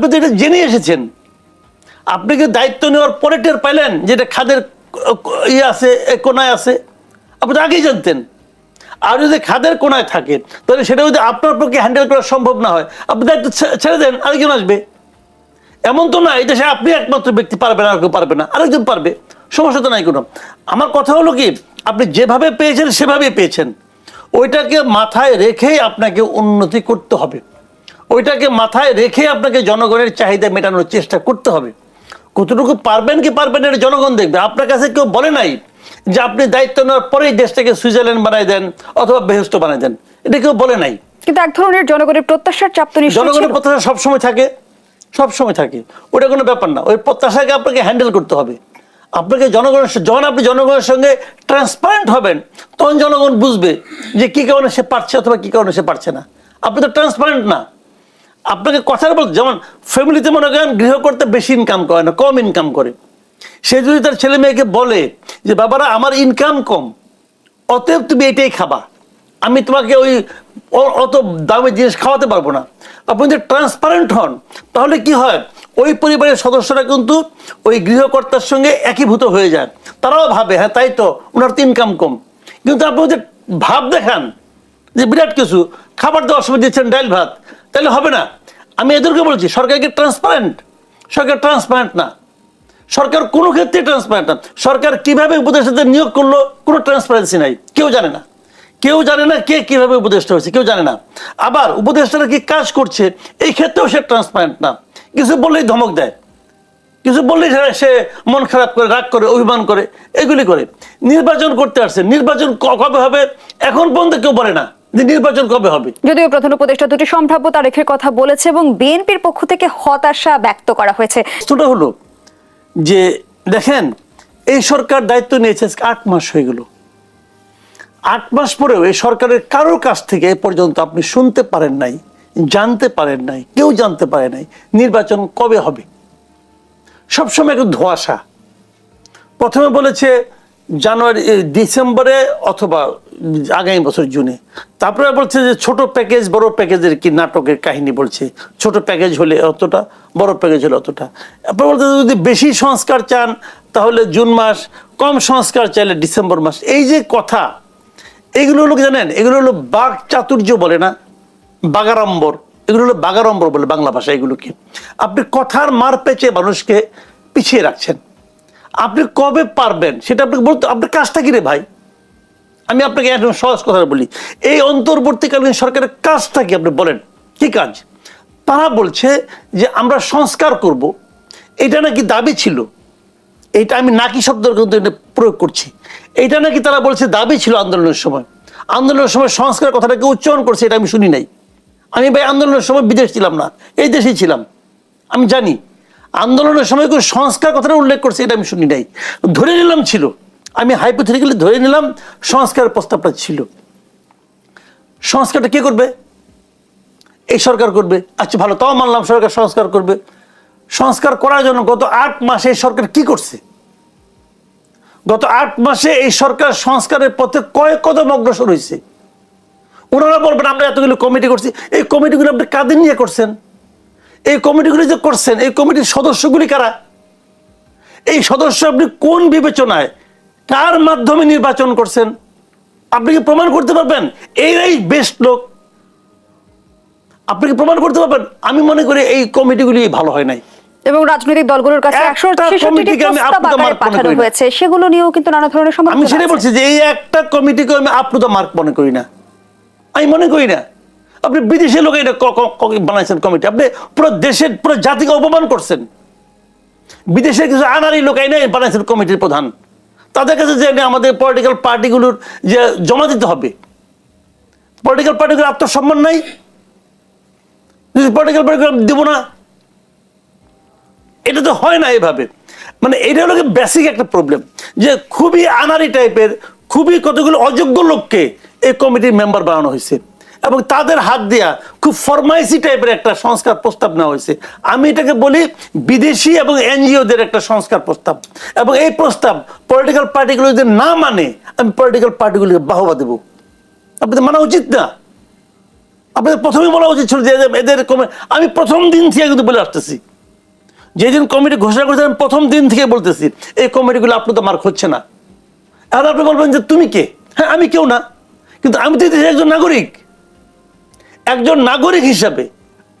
আপনি তো এটা জেনে এসেছেন। আপনি কি দায়িত্ব নেওয়ার পরে টের পাইলেন যেটা খাদের ইয়ে আছে কোনায় আছে? আপনি তো আগেই জানতেন। আর যদি খাদের কোনায় থাকে, তাহলে সেটা যদি আপনার পক্ষে হ্যান্ডেল করা সম্ভব না হয়, আপনি দায়িত্ব ছেড়ে দেন, আরেকজন আসবে। এমন তো না এটা সে আপনি একমাত্র ব্যক্তি, পারবেন আর কেউ পারবে না, আরেকজন পারবে, সমস্যা তো নাই কোনো। আমার কথা হলো কি, আপনি যেভাবে পেয়েছেন, সেভাবেই পেয়েছেন। ওইটাকে মাথায় রেখেই আপনাকে উন্নতি করতে হবে। ওইটাকে মাথায় রেখে আপনাকে জনগণের চাহিদা মেটানোর চেষ্টা করতে হবে। কতটুকু পারবেন কি পারবেন এটা জনগণ দেখবে। আপনার কাছে কেউ বলে নাই যে আপনি দায়িত্ব নেওয়ার পরেই দেশটাকে সুইজারল্যান্ড বানাই দেন অথবা বেহস্ত বানাই দেন। এটা কেউ বলে নাই। কিন্তু এক ধরনের জনগণের প্রত্যাশার চাপ তো জনগণের। প্রত্যাশা সবসময় থাকে সবসময় থাকে। ওটা কোনো ব্যাপার না। ওই প্রত্যাশাকে আপনাকে হ্যান্ডেল করতে হবে। আপনাকে জনগণের যখন আপনি জনগণের সঙ্গে ট্রান্সপারেন্ট হবেন তখন জনগণ বুঝবে যে কি কারণে সে পারছে অথবা কি কারণে সে পারছে না। আপনি তো ট্রান্সপারেন্ট না। আপনাকে কথার বল যেমন ফ্যামিলিতে মনে করেন গৃহ করতে বেশি ইনকাম করে না, কম ইনকাম করে। সে যদি তার ছেলে মেয়েকে বলে যে, বাবারা, আমার ইনকাম কম, অতএব তুমি এটাই খাবা। আমি তোমাকে ওই অত দামি জিনিস খাওয়াতে পারব না। আপনি যদি ট্রান্সপারেন্ট হন, তাহলে কি হয়? ওই পরিবারের সদস্যরা কিন্তু ওই গৃহকর্তার সঙ্গে একীভূত হয়ে যায়। তারাও ভাবে হ্যাঁ তাই তো, ওনার তো ইনকাম কম। কিন্তু আপনি যদি ভাব দেখান, যে বিরাট কিছু, খাবার দেওয়ার সময় দিচ্ছেন ডাইল ভাত তাহলে হবে না। আমি এদেরকে বলছি সরকারকে ট্রান্সপারেন্ট সরকার ট্রান্সপারেন্ট না। সরকার কোনো ক্ষেত্রে ট্রান্সপারেন্ট না। সরকার কীভাবে উপদেষ্টাদের নিয়োগ করল, কোনো ট্রান্সপারেন্সি নাই। কেউ জানে না। কেউ জানে না কে কীভাবে উপদেষ্টা হয়েছে, কেউ জানে না। আবার উপদেষ্টারা কি কাজ করছে, এই ক্ষেত্রেও সে ট্রান্সপারেন্ট না। কিছু বললেই ধমক দেয়। কিছু বললেই সে- মন খারাপ করে, রাগ করে, অভিমান করে, এগুলি করে। নির্বাচন করতে আসছে। নির্বাচন কবে হবে? এখন পর্যন্ত কেউ বলে না। যে নির্বাচন কবে হবে? যদিও প্রধান উপদেষ্টা দুটি সম্ভাব্য তারিখের কথা বলেছে এবং বিএনপির পক্ষ থেকে হতাশা ব্যক্ত করা হয়েছে। প্রশ্নটা হলো যে দেখেন এই সরকার দায়িত্ব নিয়েছে আট মাস হয়ে গেল। আট মাস পরেও এই সরকারের কারোর কাছ থেকে এ পর্যন্ত আপনি শুনতে পারেন নাই জানতে পারেন নাই কেউ জানতে পারে নাই নির্বাচন কবে হবে। সবসময় একটু ধোয়াশা। প্রথমে বলেছে জানুয়ারি ডিসেম্বরে অথবা আগামী বছর জুনে। তারপরে বলছে যে ছোট প্যাকেজ, বড় প্যাকেজের কি নাটকের কাহিনী বলছে। ছোট প্যাকেজ হলে অতটা, বড় প্যাকেজ হলে অতটা। তারপরে বলছে যদি বেশি সংস্কার চান, তাহলে জুন মাস, কম সংস্কার চাইলে ডিসেম্বর মাস। এই যে কথা, এগুলো হলো জানেন? এগুলো হলো বাঘ চাতুর্য বলে না? বাগাড়ম্বর। এগুলো হলো বাগাড়ম্বর বলে বাংলা ভাষা এগুলোকে। আপনি কথার মার পেঁচে মানুষকে পিছিয়ে রাখছেন। আপনি কবে পারবেন? সেটা আপনাকে বলতে আপনার কাজটা কি রে ভাই? আমি আপনাকে একদম সহজ কথা বলি। এই অন্তর্বর্তীকালীন সরকারের কাজটা কি আপনি বলেন? কি কাজ? তারা বলছে যে আমরা সংস্কার করব। এটা নাকি দাবি ছিল। এইটা আমি নাকি শব্দ কিন্তু এটা প্রয়োগ করছি। এটা নাকি তারা বলছে দাবি ছিল আন্দোলনের সময়। আন্দোলনের সময় সংস্কার কথাটাকে উচ্চারণ করছে, এটা আমি শুনি নাই। আমি ভাই আন্দোলনের সময় বিদেশ ছিলাম না। এই দেশেই ছিলাম। আমি জানি আন্দোলনের সময় কেউ সংস্কার কথাটা উল্লেখ করছে, এটা আমি শুনি নাই। ধরে নিলাম ছিল, আমি হাইপোথেটিক্যালি ধরে নিলাম সংস্কারের প্রস্তাবটা ছিল। সংস্কারটা কে করবে? এই সরকার করবে। আচ্ছা ভালো, তাও মানলাম সরকার সংস্কার করবে। সংস্কার করার জন্য গত আট মাসে এই সরকার কি করছে? গত আট মাসে এই সরকার সংস্কারের পথে কয়েক কদম অগ্রসর হয়েছে। ওনারা বলবেন, আমরা এতগুলো কমিটি করছি। এই কমিটিগুলো আপনি কাদের নিয়ে করছেন? এই কমিটিগুলি যে করছেন এই কমিটির সদস্যগুলি কারা? এই সদস্য আপনি কোন বিবেচনায় কার মাধ্যমে নির্বাচন করছেন? আপনি কি প্রমাণ করতে পারবেন? এরাই বেস্ট লোক। আপনি কি প্রমাণ করতে পারবেন? আমি মনে করি এই কমিটিগুলি ভালো হয় নাই। এবং রাজনৈতিক দলগুলোর কাছে একশো আমি পাঠানো হয়েছে। সেগুলো নিয়েও কিন্তু নানা ধরনের আমি সমালোচনা সেটাই বলছি যে এই একটা কমিটিকে আমি আপ্লুত মার্ক মনে করি না। আমি মনে করি না। আপনি বিদেশি লোক এটা বানাইছেন কমিটি। আপনি পুরো দেশের, পুরো জাতিকে অপমান করছেন। বিদেশের কিছু আনারি লোক এনে বানাইছেন কমিটির প্রধান। তাদের কাছে যে আমাদের পলিটিক্যাল পার্টিগুলোর যে জমা দিতে হবে। পলিটিক্যাল পার্টিগুলোর আত্মসম্মান নাই। পলিটিক্যাল পার্টিগুলো দিব না, এটা তো হয় না এভাবে। মানে এটা হলো বেসিক একটা প্রবলেম যে খুবই আনারি টাইপের খুবই কতগুলো অযোগ্য লোককে এই কমিটির মেম্বার বানানো হয়েছে। এবং তাদের হাত দেয়া খুব ফরমাইসি টাইপের একটা সংস্কার প্রস্তাব নেওয়া হয়েছে। আমি এটাকে বলি বিদেশি এবং এনজিওদের একটা সংস্কার প্রস্তাব। এবং এই প্রস্তাব পলিটিক্যাল পার্টিগুলো যদি না মানে আমি পলিটিক্যাল পার্টিগুলিকে বাহবা দেবো। আপনাদের মানা উচিত না। আপনাদের প্রথমেই বলা উচিত ছিল যে এদের- আমি প্রথম দিন থেকে কিন্তু বলে আসতেছি। যেদিন কমিটি ঘোষণা করেছেন আমি প্রথম দিন থেকে বলতেছি, এই কমিটিগুলো আপনার তো মার্ক হচ্ছে না। আর আপনি বলবেন যে, তুমি কে? হ্যাঁ আমি কেউ না। কিন্তু আমি তো একজন নাগরিক। একজন নাগরিক হিসাবে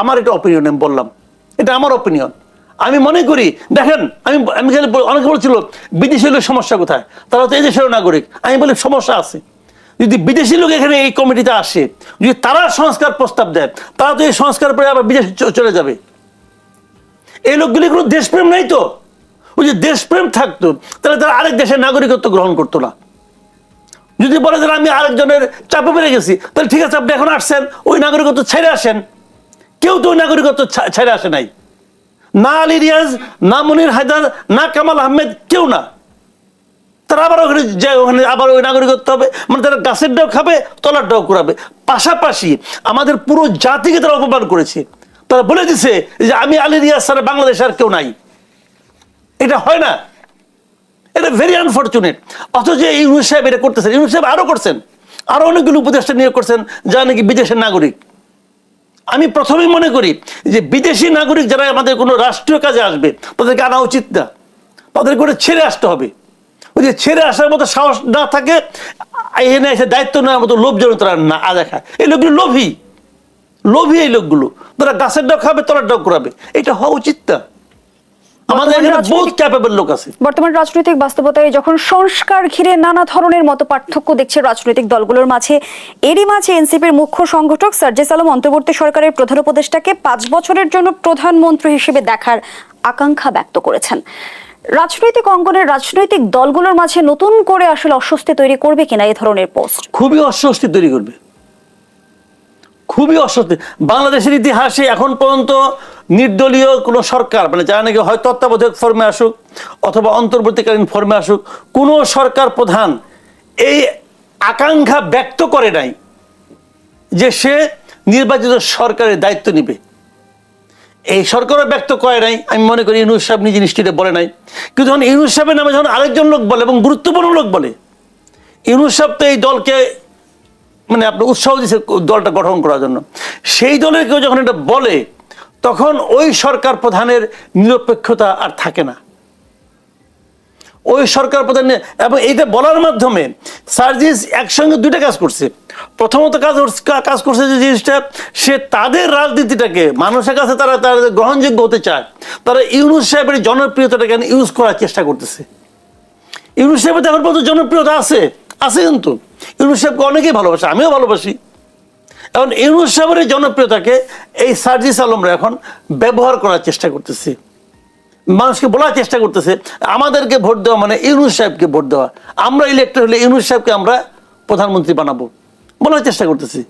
আমার এটা অপিনিয়ন আমি বললাম। এটা আমার অপিনিয়ন আমি মনে করি, দেখেন, আমি আমি অনেকে বলছিল, বিদেশি লোকের সমস্যা কোথায়? তারা তো এই দেশেরও নাগরিক। আমি বলি, সমস্যা আছে। যদি বিদেশি লোক এখানে এই কমিটিতে আসে, যদি তারা সংস্কার প্রস্তাব দেয়, তারা তো এই সংস্কার পরে আবার বিদেশে চলে যাবে। এই লোকগুলি কোনো দেশপ্রেম নাই তো? ওই যে দেশপ্রেম থাকতো, তাহলে তারা আরেক দেশের নাগরিকত্ব গ্রহণ করতো না। যদি বলে যে আমি আরেকজনের চাপে পেরে গেছি, তাহলে ঠিক আছে, আপনি এখন আসছেন, ওই নাগরিকত্ব ছেড়ে আসেন। কেউ তো ওই নাগরিকত্ব ছেড়ে আসে নাই। না আলী রিয়াজ, না মনির হায়দার, না কামাল আহমেদ, কেউ না। তারা আবার ওখানে যায় ওখানে আবার ওই নাগরিকত্ব হবে মানে তারা গাছের ডাও খাবে, তলার ডাও করাবে পাশাপাশি আমাদের পুরো জাতিকে তারা অপমান করেছে। তারা বলে দিছে যে, আমি আলী রিয়াজ ছাড়া বাংলাদেশ আর কেউ নাই। এটা হয় না। এটা ভেরি আনফর্চুনেট অথচ এই ইউনুস সাহেব এটা করতেছেন, ইউনুস সাহেব আরও করছেন। আরও অনেকগুলো উপদেষ্টা নিয়োগ করছেন, যা নাকি বিদেশের নাগরিক। আমি প্রথমেই মনে করি যে বিদেশি নাগরিক যারা আমাদের কোনো রাষ্ট্রীয় কাজে আসবে, তাদেরকে আনা উচিত না। তাদের করে ছেড়ে আসতে হবে। ওই যে ছেড়ে আসার মতো সাহস না থাকে এনে এসে দায়িত্ব নেওয়ার মতো লোভ যেন তারা না দেখায়। এই লোকগুলো লোভী। লোভী এই লোকগুলো। তারা গাছের ডাক খাবে, তলার ডাক করাবে এটা হওয়া উচিত না। আমাদের এখানে বহুত ক্যাপেবল লোক আছে। বর্তমান রাজনৈতিক বাস্তবতায় যখন সংস্কার ঘিরে নানা ধরনের মতো পার্থক্য দেখছে রাজনৈতিক দলগুলোর মাঝে এরই মাঝে এনসিপির মুখ্য সংগঠক সার্জেস আলম অন্তর্বর্তী সরকারের প্রধান উপদেষ্টাকে পাঁচ বছরের জন্য প্রধানমন্ত্রী হিসেবে দেখার আকাঙ্ক্ষা ব্যক্ত করেছেন। রাজনৈতিক অঙ্গনের রাজনৈতিক দলগুলোর মাঝে নতুন করে আসলে অস্বস্তি তৈরি করবে কিনা এই ধরনের পোস্ট? খুবই অস্বস্তি তৈরি করবে। খুবই অস্বস্তি। বাংলাদেশের ইতিহাসে এখন পর্যন্ত নির্দলীয় কোনো সরকার মানে যারা নাকি হয় তত্ত্বাবধায়ক ফর্মে আসুক অথবা অন্তর্বর্তীকালীন ফর্মে আসুক, কোনো সরকার প্রধান এই আকাঙ্ক্ষা ব্যক্ত করে নাই যে সে নির্বাচিত সরকারের দায়িত্ব নিবে। এই সরকারও ব্যক্ত করে নাই, আমি মনে করি ইউনুস সাহেব নিজে নিশ্চিত বলে নাই। কিন্তু যখন ইউনুস সাহেবের নামে যখন আরেকজন লোক বলে এবং গুরুত্বপূর্ণ লোক বলে, ইউনুস সাহেব তো এই দলকে মানে আপনি উৎসাহ দিচ্ছে দলটা গঠন করার জন্য। সেই দলের কেউ যখন এটা বলে, তখন ওই সরকার প্রধানের নিরপেক্ষতা আর থাকে না। ওই সরকার প্রধান এবং এইটা বলার মাধ্যমে সার্জিস একসঙ্গে দুইটা কাজ করছে। প্রথমত কাজ কাজ করছে যে জিনিসটা, সে তাদের রাজনীতিটাকে, মানুষের কাছে তারা তারা গ্রহণযোগ্য হতে চায়, তারা ইউনুস সাহেবের জনপ্রিয়তাটাকে ইউজ করার চেষ্টা করতেছে। ইউনুস সাহেবের তো এখন পর্যন্ত জনপ্রিয়তা আছে আছে কিন্তু। ইউনুস সাহেবকে অনেকেই ভালোবাসে আমিও ভালোবাসি। এখন ইউনুস সাহেবের জনপ্রিয়তাকে এই সার্জিস আলমরা এখন ব্যবহার করার চেষ্টা করতেছে। মানুষকে বলার চেষ্টা করতেছে আমাদেরকে ভোট দেওয়া মানে ইউনুস সাহেবকে ভোট দেওয়া। আমরা ইলেক্ট হলে ইউনুস সাহেবকে আমরা প্রধানমন্ত্রী বানাবো বলার চেষ্টা করতেছি।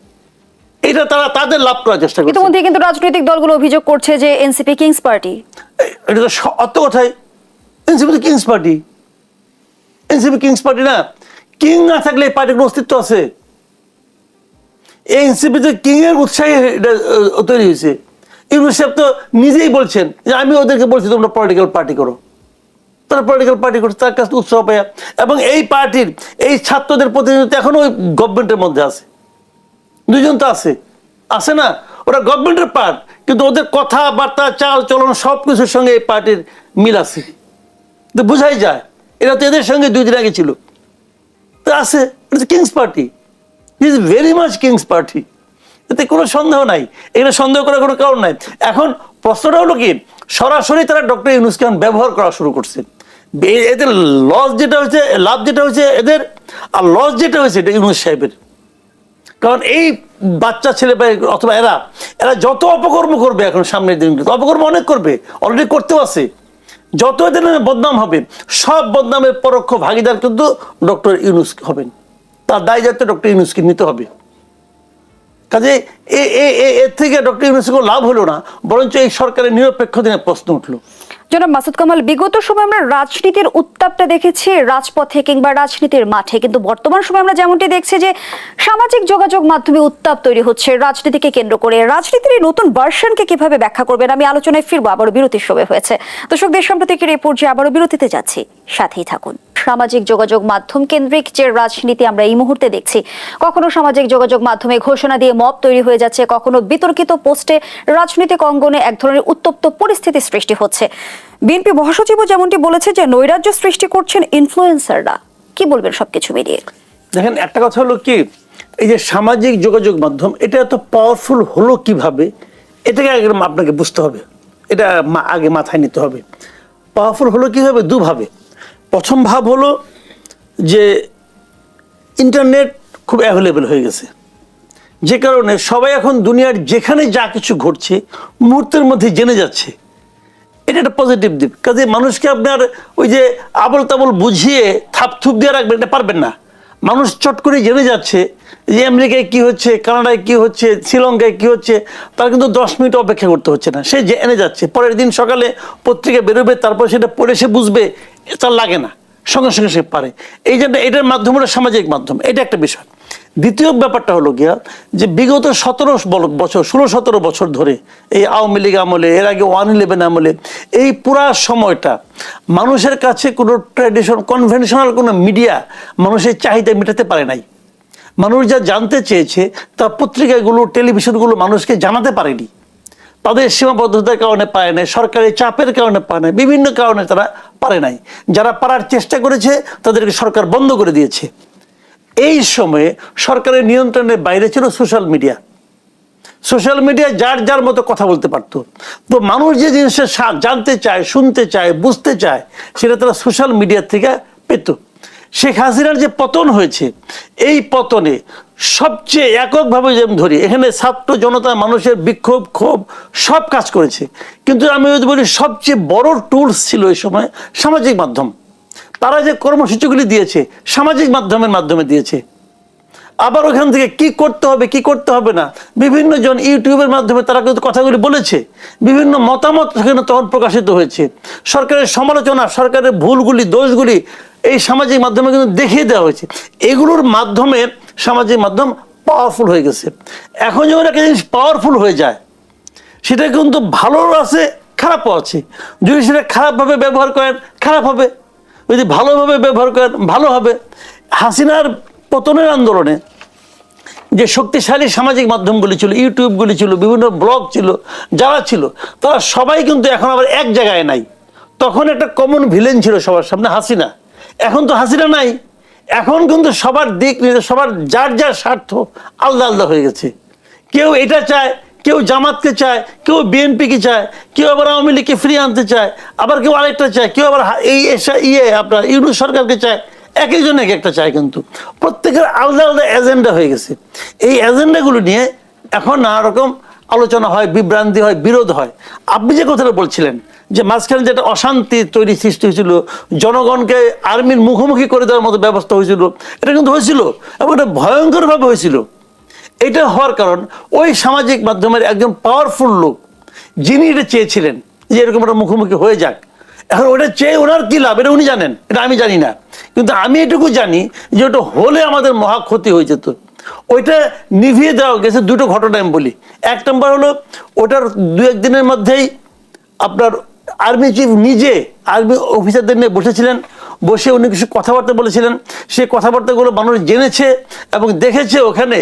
এটা তারা তাদের লাভ করার চেষ্টা করছে। ইতিমধ্যে কিন্তু রাজনৈতিক দলগুলো অভিযোগ করছে যে এনসিপি কিংস পার্টি। এটা তো অত কথাই এনসিপি তো kings party. NCP kings party না কিং না থাকলে এই পার্টির অস্তিত্ব আছে? এই এনসিপিতে কিং এর উৎসাহে এটা তৈরি হয়েছে। ইউনুস সাহেব তো নিজেই বলছেন যে আমি ওদেরকে বলছি, তোমরা পলিটিক্যাল পার্টি করো। তারা পলিটিক্যাল পার্টি করছে, তার কাছে উৎসাহ পায়। এবং এই পার্টির, এই ছাত্রদের প্রতিনিধিত্ব এখনও ওই গভর্নমেন্টের মধ্যে আছে। দুজন তো আছে। আছে না? ওরা গভর্নমেন্টের পার্ট কিন্তু ওদের কথাবার্তা, চাল, চলন সব কিছুর সঙ্গে এই পার্টির মিল আছে। তো বোঝাই যায় এরা তো এদের সঙ্গে দুই দিন আগে ছিল। তো আছে kings party is very much kings party এতে কোনো সন্দেহ নাই। এখানে সন্দেহ করার কোনো কারণ নাই। এখন প্রশ্নটা হলো কি, সরাসরি তারা ডক্টর ইউনুস খান ব্যবহার করা শুরু করছে। এদের লস যেটা হয়েছে, লাভ যেটা হয়েছে এদের, আর লস যেটা হয়েছে এটা ইউনুস সাহেবের। কারণ এই বাচ্চা ছেলে অথবা এরা এরা যত অপকর্ম করবে এখন সামনের দিনগুলো অপকর্ম অনেক করবে অলরেডি করতেও আছে। যত এদের বদনাম হবে, সব বদনামের পরোক্ষ ভাগিদার কিন্তু ডক্টর ইউনুস হবেন। তার দায় যাতে ডক্টর ইউনুসকে নিতে হবে। কাজে এ এর থেকে ডক্টর ইউনুসের লাভ হলো না, বরঞ্চ এই সরকারের নিরপেক্ষ দিনে প্রশ্ন উঠল। জনাব মাসুদ কামাল, বিগত সময় আমরা রাজনীতির উত্তাপটা দেখেছি, রাজপথে কিংবা রাজনীতির মাঠে। কিন্তু বর্তমান সময় আমরা যেমনটি দেখছি যে সামাজিক যোগাযোগ মাধ্যমে উত্তাপ তৈরি হচ্ছে, রাজনীতিকে কেন্দ্র করে। রাজনীতির নতুন ভার্সনকে কীভাবে ব্যাখ্যা করবেন? আমি আলোচনায় ফিরবো, আবারও বিরতির সময় হয়েছে। দর্শকদের সম্প্রতি এই পর্যায়ে আবারও বিরতিতে যাচ্ছি, সাথেই থাকুন। সামাজিক যোগাযোগ মাধ্যম কেন্দ্রিক যে রাজনীতি আমরা এই মুহূর্তে দেখছি, কখনো সামাজিক যোগাযোগ মাধ্যমে ঘোষণা দিয়ে মব তৈরি হয়ে যাচ্ছে, কখনো বিতর্কিত পোস্টে রাজনৈতিক অঙ্গনে এক ধরনের উত্তপ্ত পরিস্থিতি সৃষ্টি হচ্ছে। বিএনপি মহাসচিবও যেমনটি বলেছে যে নৈরাজ্য সৃষ্টি করছেন ইনফ্লুয়েন্সাররা কি বলবেন সবকিছু মিলিয়ে? দেখেন, একটা কথা হলো কি, এই যে সামাজিক যোগাযোগ মাধ্যম, এটা এত পাওয়ারফুল হলো কীভাবে? এটাকে আগে আপনাকে বুঝতে হবে। এটা আগে মাথায় নিতে হবে। পাওয়ারফুল হলো কীভাবে? দুভাবে। প্রথম ভাব হলো যে ইন্টারনেট খুব অ্যাভেলেবেল হয়ে গেছে। যে কারণে সবাই এখন দুনিয়ার যেখানে যা কিছু ঘটছে, মুহূর্তের মধ্যে জেনে যাচ্ছে। এটা একটা পজিটিভ দিক। কাজে মানুষকে আপনার ওই যে আবল তাবল বুঝিয়ে থাপ থুপ দিয়ে রাখবেন, এটা পারবেন না। মানুষ চট করে জেনে যাচ্ছে যে আমেরিকায় কি হচ্ছে, কানাডায় কি হচ্ছে, শ্রীলঙ্কায় কি হচ্ছে, তার কিন্তু দশ মিনিট অপেক্ষা করতে হচ্ছে না। সে জেনে যাচ্ছে, পরের দিন সকালে পত্রিকা বেরোবে, তারপর সেটা পড়ে সে বুঝবে তার লাগে না। সঙ্গে সঙ্গে সে পারে। এই জন্য এটার মাধ্যম সামাজিক মাধ্যম। এটা একটা বিষয়। দ্বিতীয় ব্যাপারটা হলো গিয়া যে বিগত সতেরো বছর, ষোলো, সতেরো বছর ধরে এই আওয়ামী লীগ আমলে, এর আগে ওয়ান ইলেভেন আমলে, এই পুরা সময়টা মানুষের কাছে কোনো ট্র্যাডিশন কনভেনশনাল কোনো মিডিয়া মানুষের চাহিদা মেটাতে পারে নাই। মানুষ যা জানতে চেয়েছে তা পত্রিকাগুলো টেলিভিশনগুলো মানুষকে জানাতে পারেনি। তাদের সীমাবদ্ধতার কারণে পায় নাই, সরকারি চাপের কারণে পায় নাই, বিভিন্ন কারণে তারা পারে নাই। যারা পারার চেষ্টা করেছে, তাদেরকে সরকার বন্ধ করে দিয়েছে। এই সময়ে সরকারের নিয়ন্ত্রণের বাইরে ছিল সোশ্যাল মিডিয়া সোশ্যাল মিডিয়া যার যার মতো কথা বলতে পারতো। তো মানুষ যে জিনিসটা সা- জানতে চায়, শুনতে চায়, বুঝতে চায়, সেটা তারা সোশ্যাল মিডিয়া থেকে পেত। শেখ হাসিনার যে পতন হয়েছে, এই পতনে সবচেয়ে এককভাবে যে আমি ধরি, এখানে ছাত্র জনতা, মানুষের বিক্ষোভ, ক্ষোভ, সব কাজ করেছে। কিন্তু আমি যদি বলি, সবচেয়ে বড় টুলস ছিল এই সময় সামাজিক মাধ্যম। তারা যে কর্মসূচিগুলি দিয়েছে, সামাজিক মাধ্যমের মাধ্যমে দিয়েছে। আবার ওখান থেকে কি করতে হবে, কি করতে হবে না, বিভিন্ন জন ইউটিউবের মাধ্যমে তারা কিন্তু কথাগুলি বলেছে। বিভিন্ন মতামত সেখানে তখন প্রকাশিত হয়েছে। সরকারের সমালোচনা, সরকারের ভুলগুলি, দোষগুলি এই সামাজিক মাধ্যমে কিন্তু দেখিয়ে দেওয়া হয়েছে। এগুলোর মাধ্যমে সামাজিক মাধ্যম পাওয়ারফুল হয়ে গেছে। এখন যখন একটা জিনিস পাওয়ারফুল হয়ে যায়, সেটা কিন্তু ভালো আছে, খারাপও আছে। যদি সেটা খারাপভাবে ব্যবহার করেন, খারাপ হবে। যদি ভালোভাবে ব্যবহার করেন, ভালো হবে। হাসিনার পতনের আন্দোলনে যে শক্তিশালী সামাজিক মাধ্যমগুলি ছিল, ইউটিউবগুলি ছিল, বিভিন্ন ব্লগ ছিল, যারা ছিল, তারা সবাই কিন্তু এখন আবার এক জায়গায় নাই। তখন একটা কমন ভিলেন ছিল সবার সামনে, হাসিনা। এখন তো হাসিনা নাই। এখন কিন্তু সবার দিক সবার যার যার স্বার্থ আলাদা আলাদা হয়ে গেছে। কেউ এটা চায় কেউ জামাতকে চায়, কেউ বিএনপিকে চায়, কেউ আবার আওয়ামী লীগকে ফিরিয়ে আনতে চায়, আবার কেউ আরেকটা চায়, কেউ আবার এই ইয়ে আপনার ইউনুস সরকারকে চায় এক একজন এক একটা চায় কিন্তু। প্রত্যেকের আলাদা আলাদা এজেন্ডা হয়ে গেছে। এই এজেন্ডাগুলো নিয়ে এখন নানা রকম আলোচনা হয়, বিভ্রান্তি হয়, বিরোধ হয়। আপনি যে কথাটা বলছিলেন যে মাঝখানে যেটা অশান্তি তৈরি সৃষ্টি হয়েছিল, জনগণকে আর্মির মুখোমুখি করে দেওয়ার মতো ব্যবস্থা হয়েছিল, এটা কিন্তু হয়েছিল এবং এটা ভয়ঙ্করভাবে হয়েছিল। এটা হওয়ার কারণ ওই সামাজিক মাধ্যমের একজন পাওয়ারফুল লোক, যিনি এটা চেয়েছিলেন যে এরকম একটা মুখোমুখি হয়ে যাক। এখন ওটা চেয়ে ওনার কী লাভ? এটা উনি জানেন, এটা আমি জানি না। কিন্তু আমি এটুকু জানি যে ওটা হলে আমাদের মহা ক্ষতি হয়ে যেত। ওইটা নিভিয়ে দেওয়া গেছে দুটো ঘটনা আমি বলি। এক নম্বর হলো, ওটার দু একদিনের মধ্যেই আপনার আর্মি চিফ নিজে আর্মি অফিসারদের নিয়ে বসেছিলেন। বসে উনি কিছু কথাবার্তা বলেছিলেন। সেই কথাবার্তাগুলো মানুষ জেনেছে এবং দেখেছে ওখানে।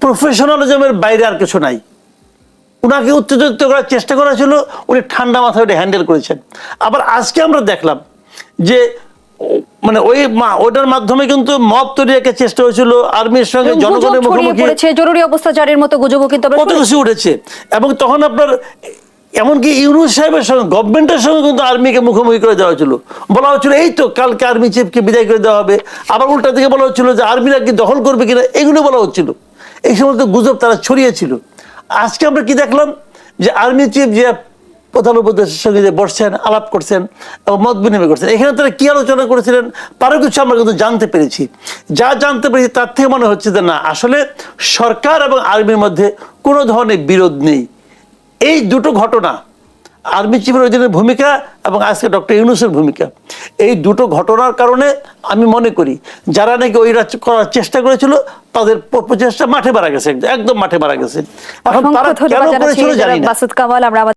প্রফেশনালিজমের বাইরে আর কিছু নাই। ওনাকে উত্তেজিত করার চেষ্টা করা ছিল উনি ঠান্ডা মাথায় ওটা হ্যান্ডেল করেছেন। আবার আজকে আমরা দেখলাম যে মানে ওই মা- ওটার মাধ্যমে কিন্তু মব তৈরি একটা চেষ্টা হয়েছিল আর্মির সঙ্গে জনগণের মুখোমুখি। জরুরি অবস্থা জারির মতো গুজবও কিন্তু কত কিছু উঠেছে। এবং তখন আপনার এমনকি ইউনুস সাহেবের সঙ্গে গভর্নমেন্টের সঙ্গে কিন্তু আর্মিকে মুখোমুখি করে দেওয়া হয়েছিল। বলা হচ্ছিল এই তো কালকে আর্মি চিফকে বিদায় করে দেওয়া হবে। আবার উল্টা দিকে বলা হচ্ছিল যে আর্মিরা কি দখল করবে কিনা? এগুলো বলা হচ্ছিল। এই সমস্ত গুজব তারা ছড়িয়েছিল। আজকে আমরা কি দেখলাম? যে আর্মি চিফ যে প্রধান উপদেশের সঙ্গে যে বসছেন, আলাপ করছেন এবং মত বিনিময় করছেন, এখানে তারা কী আলোচনা করেছিলেন? তারও কিছু আমরা কিন্তু জানতে পেরেছি। যা জানতে পেরেছি তার থেকে মনে হচ্ছে যে না, আসলে সরকার এবং আর্মির মধ্যে কোনো ধরনের বিরোধ নেই। এই দুটো ঘটনা আর্মি চিফের অধীনের ভূমিকা এবং আজকে ডক্টর ইউনুসের ভূমিকা। এই দুটো ঘটনার কারণে আমি মনে করি যারা নাকি ওই করার চেষ্টা করেছিল তাদের প্রচেষ্টা মাঠে মারা গেছে একদম মাঠে মারা গেছে। এখন তারা কেন করেছিল জানি না।